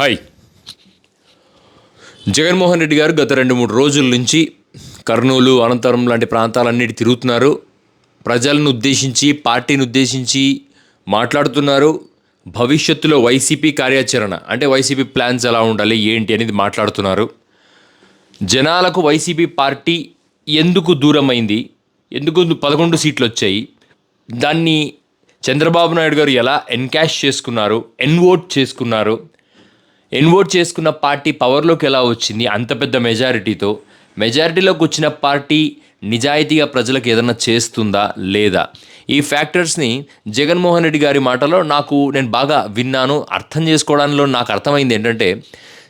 Hi. Jaganmohan Reddy గారు గత రెండు మూడు రోజుల నుంచి కర్నూలు అనంతరం లాంటి ప్రాంతాలన్నిటి తిరుగుతున్నారు. ప్రజలను ఉద్దేశించి పార్టీని ఉద్దేశించి మాట్లాడుతున్నారు. భవిష్యత్తులో వైసీపీ కార్యాచరణ అంటే వైసీపీ ప్లాన్స్ ఎలా ఉండాలి ఏంటి అనేది మాట్లాడుతున్నారు. జనాలకు వైసీపీ పార్టీ ఎందుకు దూరమైంది ఎందుకు పదకొండు సీట్లు వచ్చాయి దాన్ని చంద్రబాబు నాయుడు గారు ఎలా ఎన్కాష్ చేసుకున్నారు ఎన్వోట్ చేసుకున్నారు ఎన్వోట్ చేసుకున్న పార్టీ పవర్లోకి ఎలా వచ్చింది? అంత పెద్ద మెజారిటీతో. మెజారిటీలోకి వచ్చిన పార్టీ నిజాయితీగా ప్రజలకు ఏదైనా చేస్తుందా? లేదా? ఈ ఫ్యాక్టర్స్ని జగన్మోహన్ రెడ్డి గారి మాటలో నాకు నేను బాగా విన్నాను. అర్థం చేసుకోవడంలో నాకు అర్థమైంది ఏంటంటే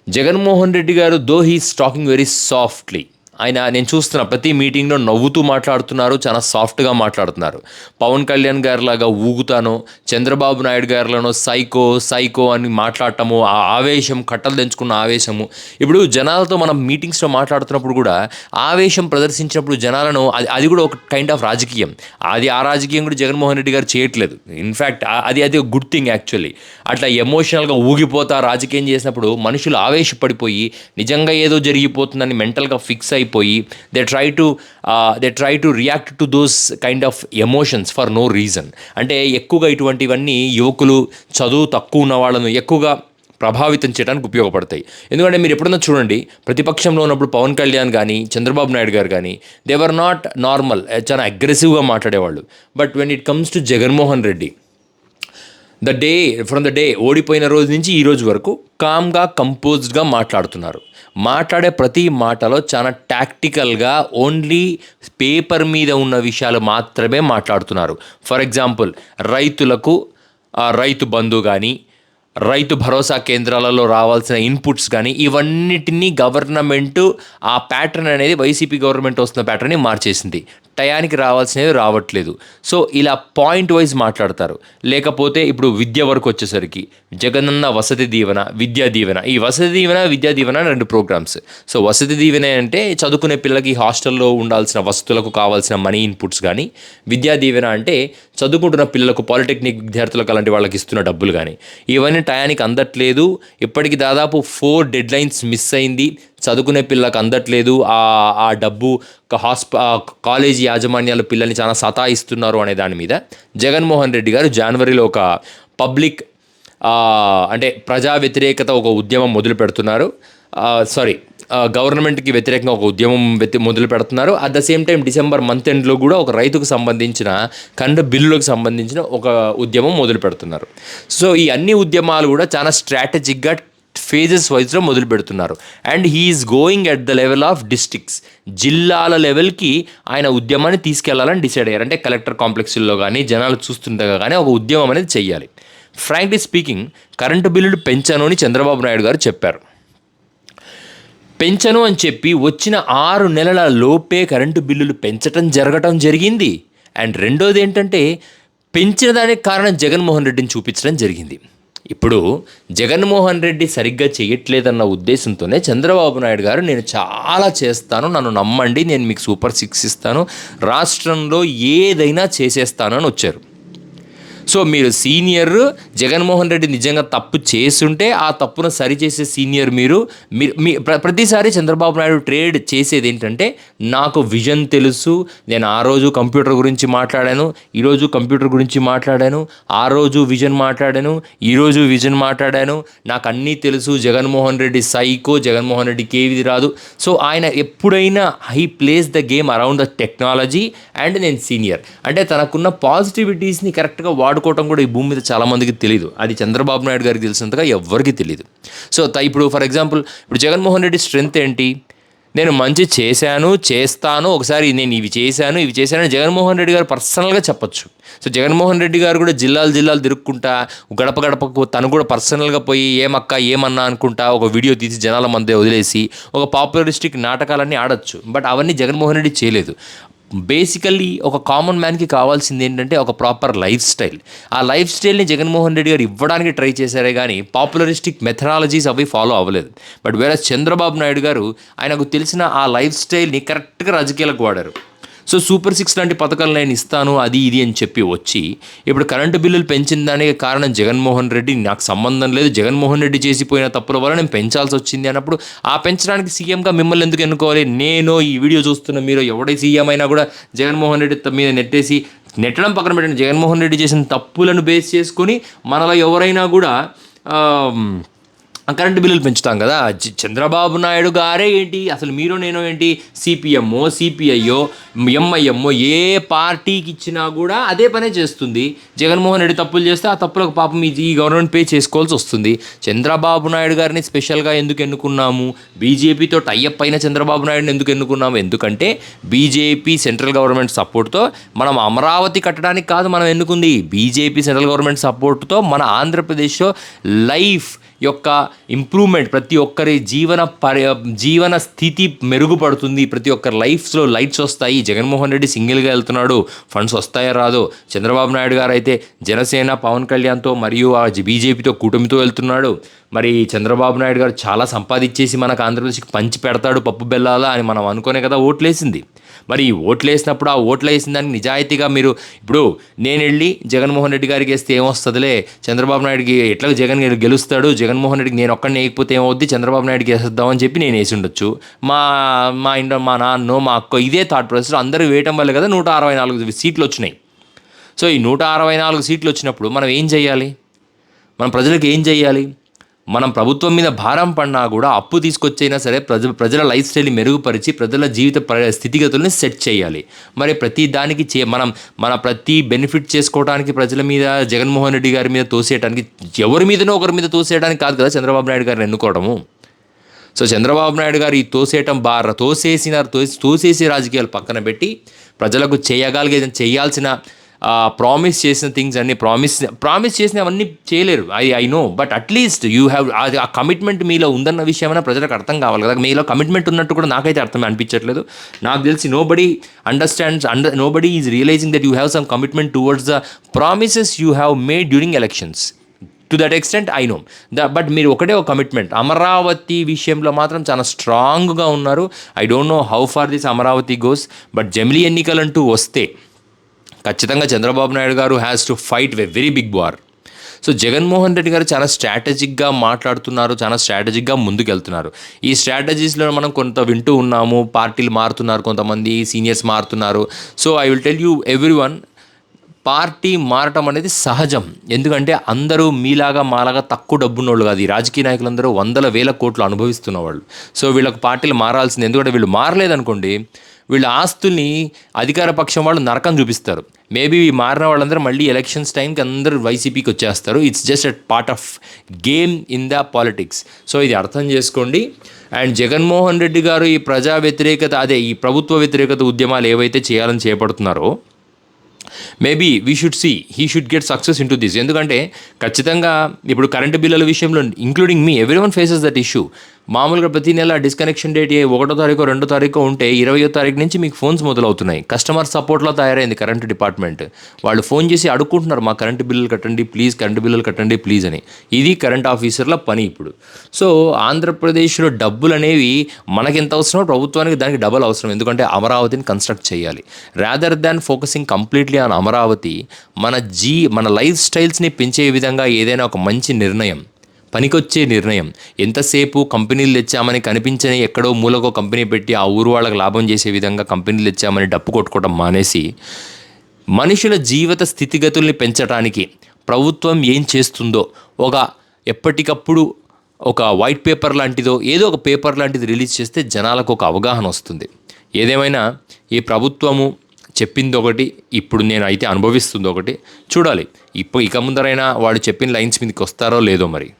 జగన్మోహన్ రెడ్డి గారు though he's talking very softly ఆయన నేను చూస్తున్న ప్రతి మీటింగ్లో నవ్వుతూ మాట్లాడుతున్నారు చాలా సాఫ్ట్గా మాట్లాడుతున్నారు. పవన్ కళ్యాణ్ గారిలాగా ఊగుతాను చంద్రబాబు నాయుడు గారిలోనో సైకో సైకో అని మాట్లాడటము ఆ ఆవేశం కట్టలు తెంచుకున్న ఆవేశము. ఇప్పుడు జనాలతో మనం మీటింగ్స్లో మాట్లాడుతున్నప్పుడు కూడా ఆవేశం ప్రదర్శించినప్పుడు జనాలను అది అది కూడా ఒక కైండ్ ఆఫ్ రాజకీయం. అది ఆ రాజకీయం కూడా జగన్మోహన్ రెడ్డి గారు చేయట్లేదు. ఇన్ఫ్యాక్ట్ అది అది గుడ్ థింగ్ యాక్చువల్లీ అట్లా ఎమోషనల్గా ఊగిపోతా రాజకీయం చేసినప్పుడు మనుషులు ఆవేశపడిపోయి నిజంగా ఏదో జరిగిపోతుందని మెంటల్గా ఫిక్స్ అయిపోయి they try to they try to react to those kind of emotions for no reason అంటే ఎక్కువగా ఇటువంటివన్నీ యువకులు చదువు తక్కువ ఉన్న వాళ్ళను ఎక్కువగా ప్రభావితం చేయడానికి ఉపయోగపడతాయి. ఎందుకంటే మీరు ఎప్పుడన్నా చూడండి ప్రతిపక్షంలో ఉన్నప్పుడు పవన్ కళ్యాణ్ కానీ చంద్రబాబు నాయుడు గారు కానీ దేవర్ నాట్ నార్మల్ చాలా అగ్రెసివ్గా మాట్లాడేవాళ్ళు. But when it comes to Jaganmohan Reddy the day from the day ఓడిపోయిన రోజు నుంచి ఈ రోజు వరకు కామ్గా కంపోజ్డ్గా మాట్లాడుతున్నారు. మాట్లాడే ప్రతి మాటలో చాలా టాక్టికల్గా ఓన్లీ పేపర్ మీద ఉన్న విషయాలు మాత్రమే మాట్లాడుతున్నారు. ఫర్ ఎగ్జాంపుల్ రైతులకు రైతు బంధు కానీ రైతు భరోసా కేంద్రాలలో రావాల్సిన ఇన్పుట్స్ కానీ ఇవన్నిటినీ గవర్నమెంట్ ఆ ప్యాటర్న్ అనేది వైసీపీ గవర్నమెంట్ వస్తున్న ప్యాటర్న్ని మార్చేసింది. టయానికి రావాల్సినవి రావట్లేదు. సో ఇలా పాయింట్ వైజ్ మాట్లాడతారు. లేకపోతే ఇప్పుడు విద్య వరకు వచ్చేసరికి జగనన్న వసతి దీవెన విద్యా దీవెన. ఈ వసతి దీవెన విద్యా దీవెన రెండు ప్రోగ్రామ్స్. సో వసతి దీవెన అంటే చదువుకునే పిల్లకి హాస్టల్లో ఉండాల్సిన వసతులకు కావాల్సిన మనీ ఇన్పుట్స్ కానీ విద్యా దీవెన అంటే చదువుకుంటున్న పిల్లలకు పాలిటెక్నిక్ విద్యార్థులకు అలాంటి వాళ్ళకి ఇస్తున్న డబ్బులు కానీ ఇవన్నీ టయానికి అందట్లేదు. ఇప్పటికి దాదాపు ఫోర్ డెడ్ లైన్స్ మిస్ అయింది. చదువుకునే పిల్లలకు అందట్లేదు. ఆ ఆ డబ్బు హాస్ప కాలేజీ యాజమాన్యాలు పిల్లల్ని చాలా సతాయిస్తున్నారు అనే దాని మీద జగన్మోహన్ రెడ్డి గారు జనవరిలో ఒక పబ్లిక్ అంటే ప్రజా వ్యతిరేకత ఒక ఉద్యమం మొదలు పెడుతున్నారు. సారీ గవర్నమెంట్కి వ్యతిరేకంగా ఒక ఉద్యమం మొదలు పెడుతున్నారు. At the same time December month ఎండ్లో కూడా ఒక రైతుకు సంబంధించిన కండ బిల్లులకు సంబంధించిన ఒక ఉద్యమం మొదలు పెడుతున్నారు. సో ఈ అన్ని ఉద్యమాలు కూడా చాలా స్ట్రాటజిక్గా ఫేజెస్ వైజ్లో మొదలు పెడుతున్నారు. And he's going at the level of districts జిల్లాల లెవెల్కి ఆయన ఉద్యమాన్ని తీసుకెళ్ళాలని డిసైడ్ అయ్యారు. అంటే కలెక్టర్ కాంప్లెక్స్లో కానీ జనాలు చూస్తుండగా కానీ ఒక ఉద్యమం అనేది చేయాలి ఫ్రాంక్లీ స్పీకింగ్ కరెంటు బిల్లులు పెంచాను అని చంద్రబాబు నాయుడు గారు చెప్పారు. పెంచను అని చెప్పి వచ్చిన ఆరు నెలల లోపే కరెంటు బిల్లులు పెంచటం జరగటం జరిగింది. అండ్ రెండోది ఏంటంటే పెంచిన దానికి కారణం జగన్మోహన్ రెడ్డిని చూపించడం జరిగింది. ఇప్పుడు జగన్మోహన్ రెడ్డి సరిగ్గా చేయట్లేదన్న ఉద్దేశంతోనే చంద్రబాబు నాయుడు గారు నేను చాలా చేస్తాను నన్ను నమ్మండి నేను మీకు సూపర్ సిక్స్ ఇస్తాను రాష్ట్రంలో ఏదైనా చేసేస్తానని వచ్చారు. సో మీరు సీనియర్ జగన్మోహన్ రెడ్డి నిజంగా తప్పు చేస్తుంటే ఆ తప్పును సరిచేసే సీనియర్ మీరు. మీరు మీ ప్ర- ప్రతిసారి చంద్రబాబు నాయుడు ట్రేడ్ చేసేది ఏంటంటే నాకు విజన్ తెలుసు నేను ఆ రోజు కంప్యూటర్ గురించి మాట్లాడాను ఈరోజు కంప్యూటర్ గురించి మాట్లాడాను ఆ రోజు విజన్ మాట్లాడాను ఈరోజు విజన్ మాట్లాడాను నాకు అన్నీ తెలుసు జగన్మోహన్ రెడ్డి సైకో జగన్మోహన్ రెడ్డికి ఏది రాదు. సో ఆయన ఎప్పుడైనా he plays the game around the technology and నేను సీనియర్. అంటే తనకున్న పాజిటివిటీస్ని కరెక్ట్గా ఆడుకోవటం కూడా ఈ భూమి మీద చాలామందికి తెలియదు అది చంద్రబాబు నాయుడు గారికి తెలిసినంతగా ఎవ్వరికీ తెలియదు సో త- ఇప్పుడు ఫర్ ఎగ్జాంపుల్ ఇప్పుడు జగన్మోహన్ రెడ్డి స్ట్రెంగ్త్ ఏంటి? నేను మంచి చేశాను చేస్తాను ఒకసారి నేను ఇవి చేశాను ఇవి చేశాను జగన్మోహన్ రెడ్డి గారు పర్సనల్గా చెప్పొచ్చు. సో జగన్మోహన్ రెడ్డి గారు కూడా జిల్లాలు జిల్లాలు తిరుక్కుంటా గడప గడపకు తను కూడా పర్సనల్గా పోయి ఏమక్క ఏమన్నా అనుకుంటా ఒక వీడియో తీసి జనాల మధ్య వదిలేసి ఒక పాపులరిస్టిక్ నాటకాలన్నీ ఆడొచ్చు. బట్ అవన్నీ జగన్మోహన్ రెడ్డి చేయలేదు. బేసికల్లీ ఒక కామన్ మ్యాన్కి కావాల్సింది ఏంటంటే ఒక ప్రాపర్ లైఫ్ స్టైల్ ఆ లైఫ్ స్టైల్ని జగన్మోహన్ రెడ్డి గారు ఇవ్వడానికి ట్రై చేశారే కానీ పాపులరిస్టిక్ మెథడాలజీస్ అవి ఫాలో అవ్వలేదు. బట్ వేరే చంద్రబాబు నాయుడు గారు ఆయనకు తెలిసిన ఆ లైఫ్ స్టైల్ని కరెక్ట్గా రాజకీయాలకు వాడారు. సో సూపర్ సిక్స్ లాంటి పథకాలు నేను ఇస్తాను అది ఇది అని చెప్పి వచ్చి ఇప్పుడు కరెంటు బిల్లులు పెంచిన దానికి కారణం జగన్మోహన్ రెడ్డి. నాకు సంబంధం లేదు. జగన్మోహన్ రెడ్డి చేసిపోయిన తప్పుల వల్ల నేను పెంచాల్సి వచ్చింది అన్నప్పుడు ఆ పెంచడానికి సీఎంగా మిమ్మల్ని ఎందుకు ఎన్నుకోవాలి? నేను ఈ వీడియో చూస్తున్న మీరు ఎవడే సీఎం అయినా కూడా జగన్మోహన్ రెడ్డి మీద నెట్టేసి నెట్టడం పక్కన పెట్టండి. జగన్మోహన్ రెడ్డి చేసిన తప్పులను బేస్ చేసుకొని మనలో ఎవరైనా కూడా కరెంటు బిల్లులు పెంచుతాం కదా. చంద్రబాబు నాయుడు గారే ఏంటి? అసలు మీరు నేను ఏంటి? సిపిఎమ్మో సిపిఐయో ఎంఐఎంఓ ఏ పార్టీకి ఇచ్చినా కూడా అదే పనే చేస్తుంది. జగన్మోహన్ రెడ్డి తప్పులు చేస్తే ఆ తప్పులకు పాపం ఈ గవర్నమెంట్ పే చేసుకోవాల్సి వస్తుంది. చంద్రబాబు నాయుడు గారిని స్పెషల్గా ఎందుకు ఎన్నుకున్నాము? బీజేపీతో టైఅప్ అయిన చంద్రబాబు నాయుడుని ఎందుకు ఎన్నుకున్నాము? ఎందుకంటే బీజేపీ సెంట్రల్ గవర్నమెంట్ సపోర్ట్తో మనం అమరావతి కట్టడానికి కాదు మనం ఎన్నుకుంది. బీజేపీ సెంట్రల్ గవర్నమెంట్ సపోర్ట్తో మన ఆంధ్రప్రదేశ్లో లైఫ్ యొక్క ఇంప్రూవ్మెంట్ ప్రతి ఒక్కరి జీవన పరి జీవన స్థితి మెరుగుపడుతుంది. ప్రతి ఒక్కరి లైఫ్స్లో లైట్స్ వస్తాయి. జగన్మోహన్ రెడ్డి సింగిల్గా వెళ్తున్నాడు. ఫండ్స్ వస్తాయో రాదో? చంద్రబాబు నాయుడు గారు అయితే జనసేన పవన్ కళ్యాణ్తో మరియు ఆ బీజేపీతో కూటమితో వెళ్తున్నాడు. మరి చంద్రబాబు నాయుడు గారు చాలా సంపాదించేసి మనకు ఆంధ్రప్రదేశ్కి పంచి పెడతాడు పప్పు బెల్లాలా అని మనం అనుకునే కదా ఓట్లేసింది. మరి ఈ ఓట్లు వేసినప్పుడు ఆ ఓట్లు వేసిన దానికి నిజాయితీగా మీరు ఇప్పుడు నేను వెళ్ళి జగన్మోహన్ రెడ్డి గారికి వేస్తే ఏమొస్తుందిలే? చంద్రబాబు నాయుడుకి ఎట్లా జగన్ గెలుస్తాడు? జగన్మోహన్ రెడ్డికి నేను ఒక్కడిని వేయకపోతే ఏమవుద్ది? చంద్రబాబు నాయుడుకి వేసేద్దామని చెప్పి నేను వేసి ఉండొచ్చు. మా మా ఇంట్లో మా నాన్న మా అక్క ఇదే థాట్ ప్రాసెస్ అందరూ వేయటం వల్ల కదా నూట అరవై నాలుగు సీట్లు వచ్చినాయి. సో ఈ నూట అరవై నాలుగు సీట్లు వచ్చినప్పుడు మనం ఏం చేయాలి? మనం ప్రజలకు ఏం చేయాలి? మనం ప్రభుత్వం మీద భారం పడినా కూడా అప్పు తీసుకొచ్చైనా సరే ప్రజ ప్రజల లైఫ్ స్టైల్ని మెరుగుపరిచి ప్రజల జీవిత స్థితిగతుల్ని సెట్ చేయాలి. మరి ప్రతి దానికి చే మనం మన ప్రతి బెనిఫిట్ చేసుకోవడానికి ప్రజల మీద జగన్మోహన్ రెడ్డి గారి మీద తోసేయడానికి ఎవరి మీదనో ఒకరి మీద తోసేయడానికి కాదు కదా చంద్రబాబు నాయుడు గారిని ఎన్నుకోవడము? సో చంద్రబాబు నాయుడు గారు ఈ తోసేయటం బార తోసేసిన తోసేసి రాజకీయాలు పక్కన పెట్టి ప్రజలకు చేయగలిగే చేయాల్సిన ప్రామిస్ చేసిన థింగ్స్ అన్ని ప్రామిస్ ప్రామిస్ చేసినవన్నీ చేయలేరు. I I know but at least you have a commitment మీలో ఉందన్న విషయమైనా ప్రజలకు అర్థం కావాలి కదా. మీలో కమిట్మెంట్ ఉన్నట్టు కూడా నాకైతే అర్థం అనిపించట్లేదు. నాకు తెలిసి nobody understands under nobody is realising that you have some commitment towards the promises you have made during elections to that extent I know the but మీరు ఒకటే ఒక కమిట్మెంట్ అమరావతి విషయంలో మాత్రం చాలా స్ట్రాంగ్గా ఉన్నారు. I don't know how far this Amaravati goes but జమిలీ ఎన్నికలంటూ వస్తే ఖచ్చితంగా చంద్రబాబు నాయుడు గారు హ్యాస్ టు ఫైట్ వె very big war so Jaganmohan Reddy గారు చాలా స్ట్రాటజిక్గా మాట్లాడుతున్నారు చాలా స్ట్రాటజిక్గా ముందుకెళ్తున్నారు. ఈ స్ట్రాటజీస్లో మనం కొంత వింటూ ఉన్నాము పార్టీలు మారుతున్నారు కొంతమంది సీనియర్స్ మారుతున్నారు. So I will tell you every one party మారటం అనేది సహజం. ఎందుకంటే అందరూ మీలాగా మాలాగా తక్కువ డబ్బున్నోళ్ళు కాదు. ఈ రాజకీయ నాయకులందరూ వందల వేల కోట్లు అనుభవిస్తున్న వాళ్ళు సో వీళ్ళకి పార్టీలు మారాల్సింది ఎందుకంటే వీళ్ళు మారలేదనుకోండి వీళ్ళ ఆస్తుల్ని అధికార పక్షం వాళ్ళు నరకం చూపిస్తారు. మేబీ మారిన వాళ్ళందరూ మళ్ళీ ఎలక్షన్స్ టైంకి అందరూ వైసీపీకి వచ్చేస్తారు. It's just a part of game in the politics so ఇది అర్థం చేసుకోండి. అండ్ జగన్మోహన్ రెడ్డి గారు ఈ ప్రజా వ్యతిరేకత అదే ఈ ప్రభుత్వ వ్యతిరేకత ఉద్యమాలు ఏవైతే చేయాలని చేపడుతున్నారో maybe we should see he should get success into this ఎందుకంటే ఖచ్చితంగా ఇప్పుడు కరెంటు బిల్లుల విషయంలో including me every one faces that issue మామూలుగా ప్రతి నెల డిస్కనెక్షన్ డేట్ ఒకటో తారీఖు రెండో తారీఖు ఉంటే ఇరవయో తారీఖు నుంచి మీకు ఫోన్స్ మొదలవుతున్నాయి. కస్టమర్ సపోర్ట్లో తయారైంది కరెంటు డిపార్ట్మెంట్ వాళ్ళు ఫోన్ చేసి అడుక్కుంటున్నారు మా కరెంటు బిల్లులు కట్టండి ప్లీజ్ కరెంటు బిల్లులు కట్టండి ప్లీజ్ అని. ఇది కరెంట్ ఆఫీసర్ల పని ఇప్పుడు. సో ఆంధ్రప్రదేశ్లో డబ్బులు అనేవి మనకి ఎంత అవసరమో ప్రభుత్వానికి దానికి డబల్ అవసరం. ఎందుకంటే అమరావతిని కన్స్ట్రక్ట్ చేయాలి. Rather than focusing completely on Amaravati మన జీ మన లైఫ్ స్టైల్స్ని పెంచే విధంగా ఏదైనా ఒక మంచి నిర్ణయం పనికొచ్చే నిర్ణయం. ఎంతసేపు కంపెనీలు తెచ్చామని కనిపించని ఎక్కడో మూలకో కంపెనీ పెట్టి ఆ ఊరు వాళ్ళకి లాభం చేసే విధంగా కంపెనీలు తెచ్చామని డప్పు కొట్టుకోవడం మానేసి మనుషుల జీవిత స్థితిగతుల్ని పెంచడానికి ప్రభుత్వం ఏం చేస్తుందో ఒక ఎప్పటికప్పుడు ఒక వైట్ పేపర్ లాంటిదో ఏదో ఒక పేపర్ లాంటిది రిలీజ్ చేస్తే జనాలకు ఒక అవగాహన వస్తుంది. ఏదేమైనా ఈ ప్రభుత్వము చెప్పింది ఒకటి ఇప్పుడు నేను అయితే అనుభవిస్తుంది ఒకటి. చూడాలి ఇప్పుడు ఇక ముందరైనా వాడు చెప్పిన లైన్స్ మీదకి వస్తారో లేదో మరి.